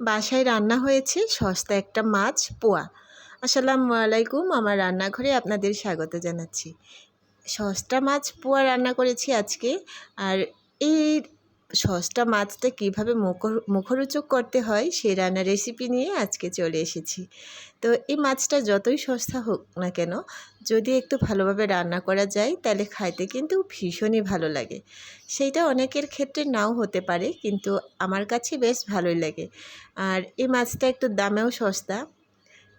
বাসায় রান্না হয়েছে সস্তা একটা মাছ, পোয়া। আসসালামু আলাইকুম, আমার রান্নাঘরে আপনাদের স্বাগত জানাচ্ছি। সস্তা মাছ, পোয়া রান্না করেছি আজকে। আর এই সস্তা মাছটা কীভাবে মুখ মুখরোচক করতে হয় সেই রান্নার রেসিপি নিয়ে আজকে চলে এসেছি। তো এই মাছটা যতই সস্তা হোক না কেন, যদি একটু ভালোভাবে রান্না করা যায় তাহলে খাইতে কিন্তু ভীষণই ভালো লাগে। সেইটা অনেকের ক্ষেত্রে নাও হতে পারে কিন্তু আমার কাছে বেশ ভালোই লাগে। আর এই মাছটা একটু দামেও সস্তা,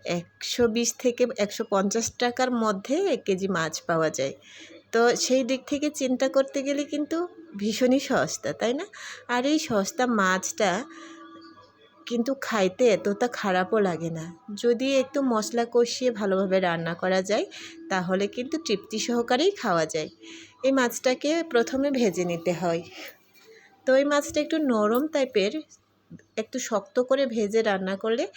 একশো বিশ থেকে একশো পঞ্চাশ টাকার মধ্যে এক কেজি মাছ পাওয়া যায়। তো সেই দিক থেকে চিন্তা করতে গেলে কিন্তু ভীষণই সস্তা, তাই না? আর এই সস্তা মাছটা কিন্তু খাইতে এতটা খারাপও লাগে না। যদি একটু মশলা কষিয়ে ভালোভাবে রান্না করা যায়, তাহলে কিন্তু তৃপ্তি সহকারেই খাওয়া যায়। এই মাছটাকে প্রথমে ভেজে নিতে হয়। তো এই মাছটা একটু নরম টাইপের, একটু শক্ত করে ভেজে রান্না করলে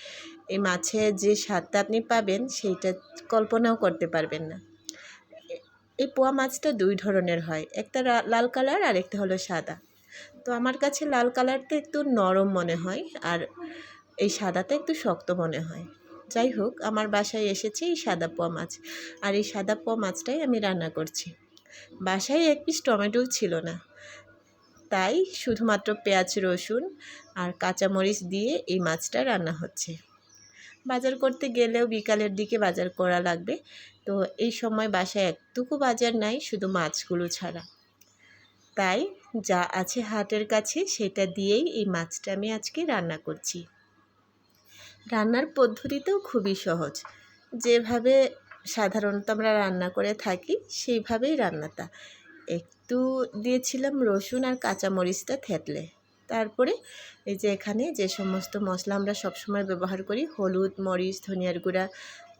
এই মাছের যে স্বাদটা আপনি পাবেন, সেইটা কল্পনাও করতে পারবেন না। এই পোয়া মাছটা দুই ধরনের হয়, একটা লাল কালার আর একটা হলো সাদা। তো আমার কাছে লাল কালারটা একটু নরম মনে হয় আর এই সাদাটা একটু শক্ত মনে হয়। যাই হোক, আমার বাসায় এসেছে এই সাদা পোয়া মাছ আর এই সাদা পোয়া মাছটাই আমি রান্না করছি। বাসায় এক পিস টমেটোও ছিল না। তাই শুধুমাত্র পেঁয়াজ রসুন আর কাঁচামরিচ দিয়ে এই মাছটা রান্না হচ্ছে। বাজার করতে গেলেও বিকালের দিকে বাজার করা লাগবে। তো এই সময় বাসায় একটুকু বাজার নাই, শুধু মাছগুলো ছাড়া। তাই যা আছে হাটের কাছে সেটা দিয়েই এই মাছটা আমি আজকে রান্না করছি। রান্নার পদ্ধতিতেও খুবই সহজ। যেভাবে সাধারণত আমরা রান্না করে থাকি, সেইভাবেই রান্নাটা। একটু দিয়েছিলাম রসুন আর কাঁচামরিচটা থেতলে। তারপরে এই যে এখানে যে সমস্ত মশলা আমরা সবসময় ব্যবহার করি, হলুদ, মরিচ, ধনিয়ার গুঁড়া,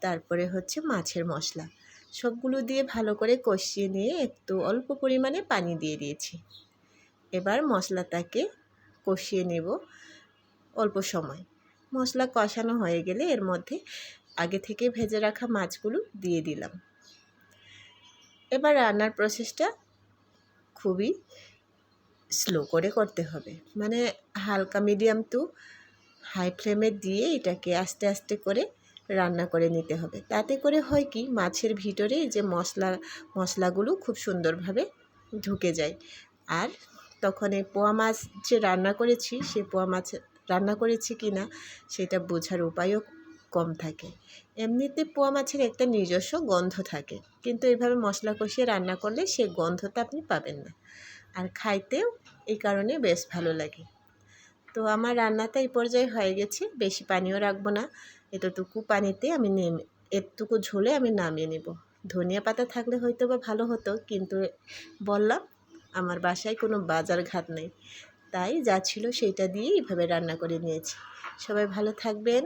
তারপরে হচ্ছে মাছের মশলা। সবগুলো দিয়ে ভালো করে কষিয়ে নিয়ে একটু অল্প পরিমাণে পানি দিয়ে দিয়েছি। এবার মশলাটাকে কষিয়ে নেব অল্প সময়। মশলা কষানো হয়ে গেলে এর মধ্যে আগে থেকে ভেজে রাখা মাছগুলো দিয়ে দিলাম। এবার রান্নার প্রসেসটা খুবই স্লো করে করতে হবে। মানে হালকা মিডিয়াম টু হাই ফ্লেমে দিয়ে এটাকে আস্তে আস্তে করে রান্না করে নিতে হবে। তাতে করে হয় কি, মাছের ভিতরে যে মশলা, মশলাগুলো খুব সুন্দরভাবে ঢুকে যায়। আর তখন এই পোয়া মাছ যে রান্না করেছি, সে পোয়া মাছ রান্না করেছি কি না, সেটা বোঝার উপায়ও কম থাকে। এমনিতে পোয়া মাছের একটা নিজস্ব গন্ধ থাকে। কিন্তু এইভাবে মশলা কষিয়ে রান্না করলে সে গন্ধটা আপনি পাবেন না। আর খাইতেও এই কারণে বেশ ভালো লাগে। তো আমার রান্নাটা এই পর্যায়ে হয়ে গেছে, বেশি পানিও রাখব না। এতটুকু পানিতে আমি নেমে, এতটুকু ঝোলে আমি নামিয়ে নেব। ধনিয়া পাতা থাকলে হয়তো বা ভালো হতো, কিন্তু বললাম, আমার বাসায় কোনো বাজার ঘাট নেই। তাই যা ছিল সেইটা দিয়েই এইভাবে রান্না করে নিয়েছি। সবাই ভালো থাকবেন।